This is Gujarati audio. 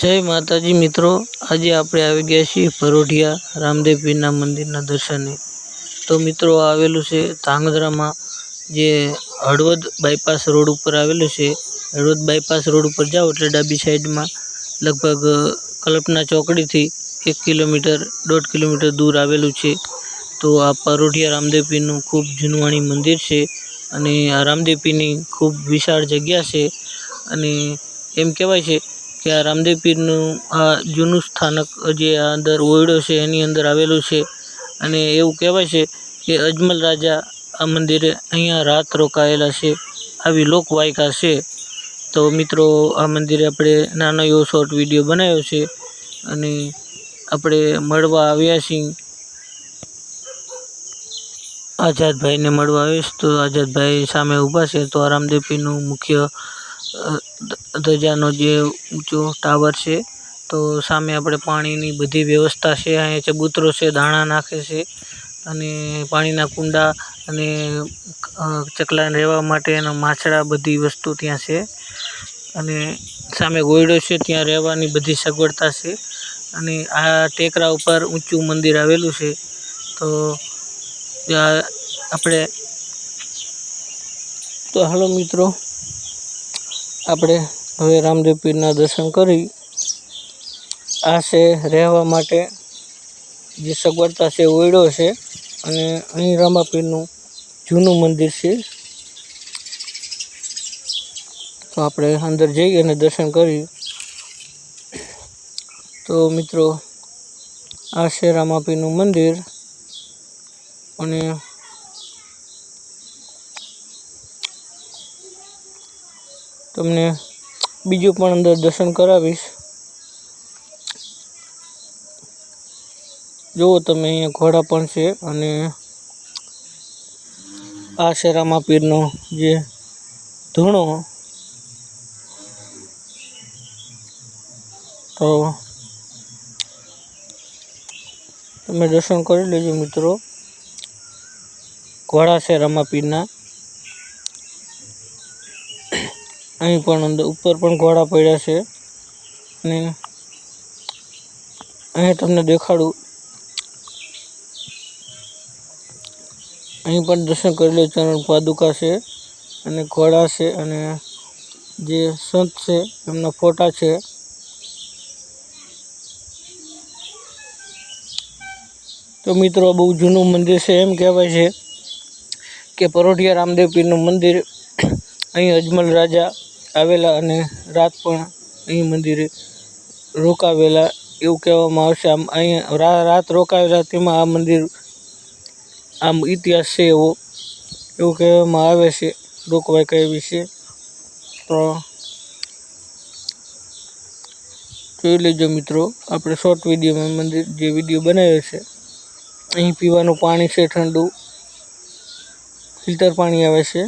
જય માતાજી મિત્રો, આજે આપણે આવી ગયા છીએ ભરોઢિયા રામદેવ પીરના મંદિરના દર્શને. તો મિત્રો આવેલું છે ધાંગધ્રામાં જે હળવદ બાયપાસ રોડ ઉપર આવેલું છે. હળવદ બાયપાસ રોડ ઉપર જાઓ એટલે ડાબી સાઈડમાં લગભગ કલ્પના ચોકડીથી એક કિલોમીટર, દોઢ કિલોમીટર દૂર આવેલું છે. તો આ પરોઢિયા રામદેવ પીરનું ખૂબ જૂનવાણી મંદિર છે અને આ રામદેવ પીરની ખૂબ વિશાળ જગ્યા છે અને એમ કહેવાય છે કે આ રામદેવ પીરનું આ જૂનું સ્થાનક જે આ અંદર ઓયડો છે, એની અંદર આવેલું છે. અને એવું કહેવાય છે કે અજમલ રાજા આ મંદિરે અહીંયા રાત રોકાયેલા છે, આવી લોકવાયકા છે. તો મિત્રો, આ મંદિરે આપણે નાનો એવો શોર્ટ વીડિયો બનાવ્યો છે અને આપણે મળવા આવ્યા છીએ. આઝાદભાઈને મળવા આવીશ તો આઝાદભાઈ સામે ઊભા છે. તો આ રામદેવ પીરનું મુખ્ય ધજાનો જે ઊંચો ટાવર છે, તો સામે આપણે પાણીની બધી વ્યવસ્થા છે. અહીંયા ચબૂતરો છે, દાણા નાખે છે અને પાણીના કુંડા અને ચકલાને રહેવા માટે એના માછડા બધી વસ્તુ ત્યાં છે. અને સામે ગોયડો છે, ત્યાં રહેવાની બધી સગવડતા છે. અને આ ટેકરા ઉપર ઊંચું મંદિર આવેલું છે. તો આપણે, તો હાલો મિત્રો આપણે હવે રામદેવ પીરના દર્શન કરી. આ છે રહેવા માટે જે સગવડતા છે ઓયડો છે અને અહીં રામાપીરનું જૂનું મંદિર છે. તો આપણે અંદર જઈ અને દર્શન કરી. તો મિત્રો, આ છે રામાપીરનું મંદિર અને તમને બીજું પણ અંદર દર્શન કરાવીશ. જુઓ તમે અહીંયા ઘોડા પણ છે અને આ છે રામાપીરનો જે ધૂણો. તો તમે દર્શન કરી લેજો મિત્રો. ઘોડા છે રામાપીરના અહીં પણ અંદર ઉપર પણ ઘોડા પડ્યા છે. અને અહીં તમને દેખાડું. અહીં પણ દર્શન કરી લે, ચરણ પાદુકા છે અને ઘોડા છે અને જે સંત છે, એમના ફોટા છે. તો મિત્રો બહુ જૂનું મંદિર છે, એમ કહેવાય છે કે પરોઠિયા રામદેવ પીરનું મંદિર. અહીં અજમલ રાજા આવેલા અને રાત પણ અહીં મંદિરે રોકાવેલા એવું કહેવામાં આવશે. આમ અહીંયા રાત રોકાવેલા તેમાં આ મંદિર આમ ઇતિહાસ છે એવો, એવું કહેવામાં આવે છે. રોકવાય કઈ વિશે તો જોઈ લેજો મિત્રો, આપણે શોર્ટ વિડીયોમાં મંદિર, જે વીડિયો બનાવ્યો છે, અહીં પીવાનું પાણી છે ઠંડુ ફિલ્ટર પાણી આવે છે.